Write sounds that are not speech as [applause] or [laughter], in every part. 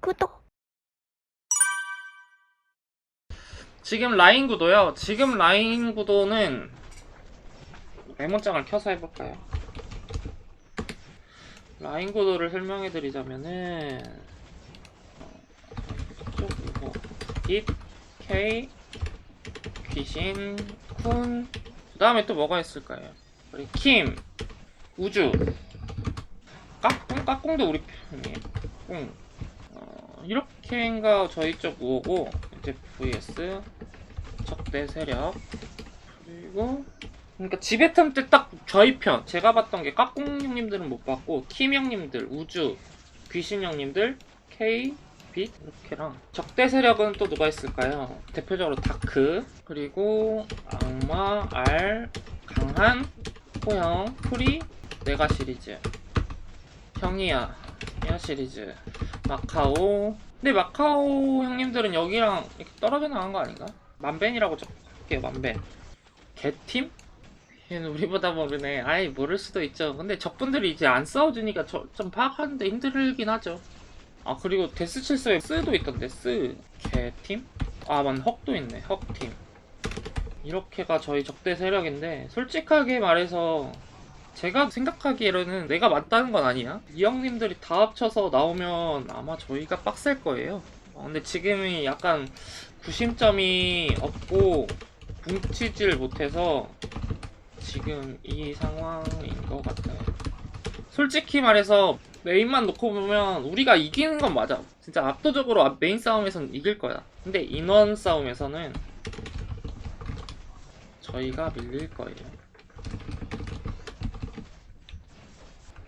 구독. 지금 라인 구도요. 지금 라인 구도는 메모장을 켜서 해볼까요? 라인 구도를 설명해 드리자면은 어, 쭉 이거 잇, K, 귀신, 쿤, 그 다음에 또 뭐가 있을까요? 우리 킴, 우주, 까꿍, 까꿍도 우리 편이에요. 꿍. 어, 이렇게인가 저희 쪽 우호고 이제 vs 적대 세력. 그리고 그러니까 지배탐 때딱 저희 편. 제가 봤던 게 까꿍 형님들은 못 봤고 킴 형님들 우주 귀신 형님들 K 빛 이렇게랑. 적대 세력은 또 누가 있을까요? 대표적으로 다크. 그리고 악마 알 강한 호영 프리 내가 시리즈. 형이야 야 시리즈 마카오. 근데 마카오 형님들은 여기랑 이렇게 떨어져 나간 거 아닌가? 만벤이라고 적게요 만벤. 개팀? 얘는 우리보다 모르네. 아이 모를 수도 있죠. 근데 적분들이 이제 안 싸워주니까 저, 좀 파악하는데 힘들긴 하죠. 아 그리고 데스칠스에 스도 있던데 스 개팀? 아 맞네. 헉도 있네. 헉팀. 이렇게가 저희 적대 세력인데 솔직하게 말해서 제가 생각하기에는 내가 맞다는 건 아니야. 이 형님들이 다 합쳐서 나오면 아마 저희가 빡셀 거예요. 어, 근데 지금이 약간 구심점이 없고 뭉치질 못해서 지금 이 상황인 것 같아요. 솔직히 말해서 메인만 놓고 보면 우리가 이기는 건 맞아. 진짜 압도적으로 앞- 메인 싸움에서는 이길 거야. 근데 인원 싸움에서는 저희가 밀릴 거예요.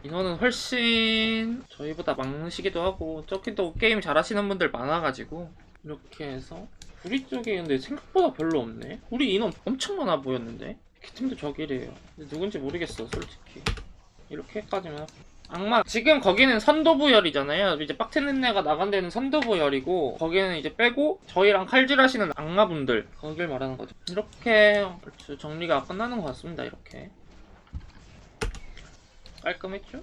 인원은 훨씬 저희보다 많으시기도 하고 저기 또 게임 잘하시는 분들 많아가지고 이렇게 해서 우리 쪽에 근데 생각보다 별로 없네. 우리 인원 엄청 많아 보였는데? 키팀도 저기래요. 근데 누군지 모르겠어 솔직히. 이렇게까지만 악마 지금 거기는 선도부열이잖아요. 이제 빡트는 애가 나간 데는 선도부열이고 거기는 이제 빼고 저희랑 칼질하시는 악마분들. 거길 말하는 거죠. 이렇게 정리가 끝나는 것 같습니다 이렇게 깔끔했죠?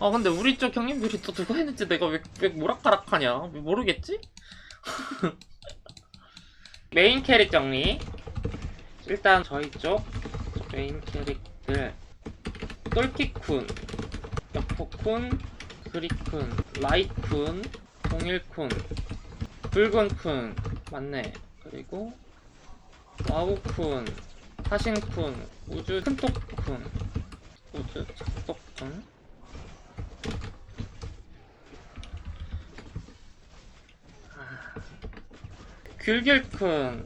아 근데 우리 쪽 형님들이 또 누가 했는지 내가 왜, 왜 모락가락하냐? 왜 모르겠지? [laughs] 메인 캐릭 정리. 일단 저희 쪽 메인 캐릭들. 똘키쿤 여포쿤 그리쿤 라이쿤 동일쿤 붉은쿤 맞네. 그리고 와우쿤 사신쿤 우주 큰똑쿤 우주 작곡군 귤귤쿤.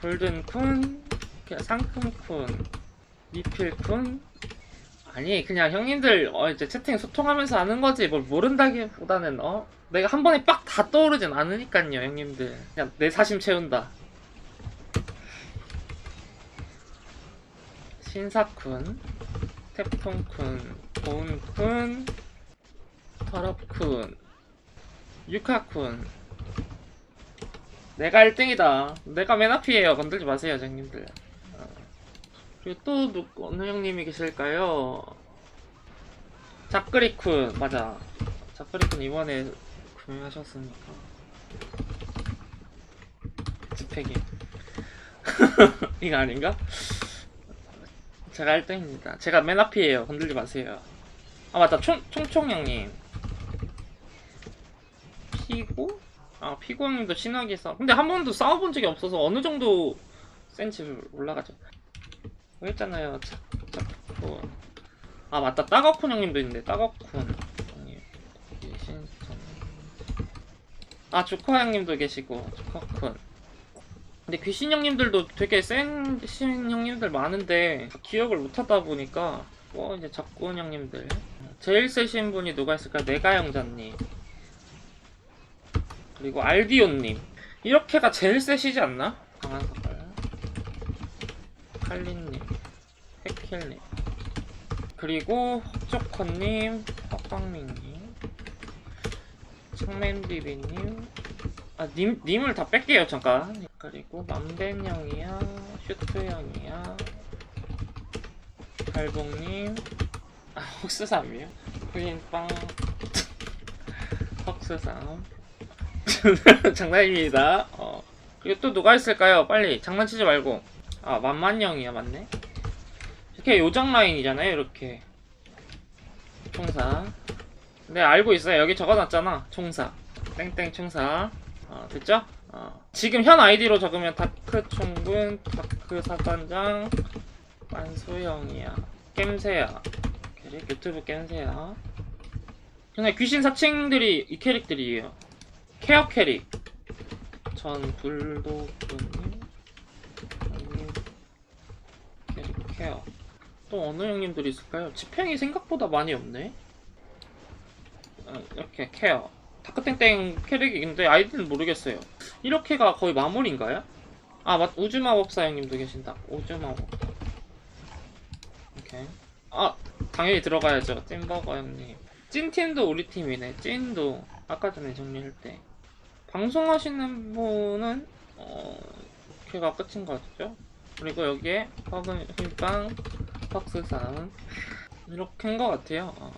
골든쿤 그냥 상큼쿤. 미필쿤. 아니 그냥 형님들 어 이제 채팅 소통하면서 하는 거지. 뭘 모른다기보다는 어? 내가 한 번에 빡 다 떠오르진 않으니까요 형님들. 그냥 내 사심 채운다 신사쿤, 태풍쿤, 고운쿤, 터럽쿤, 유카쿤. 내가 1등이다. 내가 맨 앞이에요. 건들지 마세요, 형님들. 어. 그리고 또 누, 어느 형님이 계실까요? 작그리쿤, 맞아. 작그리쿤 이번에 구매하셨으니까. 스펙이. [laughs] 이거 아닌가? 제가 1등입니다. 제가 맨 앞이에요. 건들지 마세요. 아 맞다. 총, 총총 형님. 피고? 아 피고 형님도 신나게 싸. 근데 한 번도 싸워본 적이 없어서 어느 정도 센지 올라가죠. 여기 있잖아요. 차, 차쿠. 아 맞다. 따거쿤 형님도 있는데 따거쿤 형님 계신. 아 조커 형님도 계시고 조커쿤. 근데 귀신 형님들도 되게 센신 형님들 많은데 기억을 못하다 보니까 뭐 이제 작군 형님들. 제일 세신 분이 누가 있을까? 내가 형자님. 그리고 알디오님. 이렇게가 제일 세시지 않나? 강한 색깔. 칼리님. 해킬님. 그리고 헛조커님 헛광민님. 청맨비비님. 아, 님, 님을 다 뺄게요, 잠깐. 그리고 맘벤 형이야, 슈트 형이야, 달봉님, 아, 옥수삼이요? 크림빵, 박스상 장난입니다. 어. 그리고 또 누가 있을까요? 빨리 장난치지 말고. 아 만만형이야 맞네. 이렇게 요정 라인이잖아요 이렇게. 총사. 네 알고 있어요. 여기 적어놨잖아. 총사. 땡땡 총사. 어, 됐죠? 어. 지금 현 아이디로 적으면 다크 총군, 다크 사단장, 만소영이야. 겜새야. 캐릭 유튜브 겜새야. 그냥 귀신 사칭들이 이 캐릭들이에요. 케어 캐릭. 전 불도그님. 캐릭 케어. 또 어느 형님들이 있을까요? 지평이 생각보다 많이 없네. 어, 이렇게 케어. 다크땡땡 캐릭이 있는데 아이디는 모르겠어요. 이렇게가 거의 마무리인가요? 아, 맞, 우주마법사 형님도 계신다. 우주마법사. 오케이. 아, 당연히 들어가야죠. 찐버거 형님. 찐팀도 우리 팀이네. 찐도. 아까 전에 정리할 때. 방송하시는 분은, 어, 걔가 끝인 것 같죠? 그리고 여기에 화금, 흰빵, 박스상. 이렇게 한 것 같아요. 어.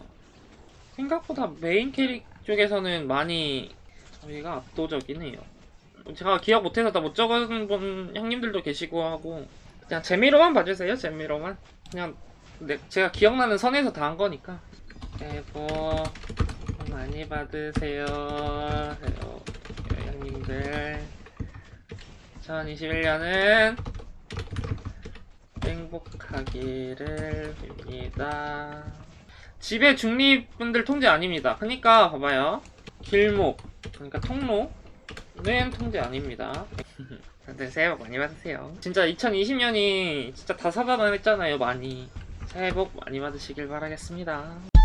생각보다 메인 캐릭 쪽에서는 많이 저희가 압도적이네요. 제가 기억 못해서 다 못 적은 분 형님들도 계시고 하고 그냥 재미로만 봐주세요. 재미로만 그냥 내, 제가 기억나는 선에서 다 한 거니까 새해 복 많이 받으세요. 형님들 2021년은 행복하기를 빕니다. 집의 중립분들 통제 아닙니다. 그러니까 봐봐요. 길목, 그러니까 통로 는 통제 아닙니다. [laughs] 다들 새해 복 많이 받으세요. 진짜 2020년이 진짜 다사다난했잖아요, 많이. 새해 복 많이 받으시길 바라겠습니다.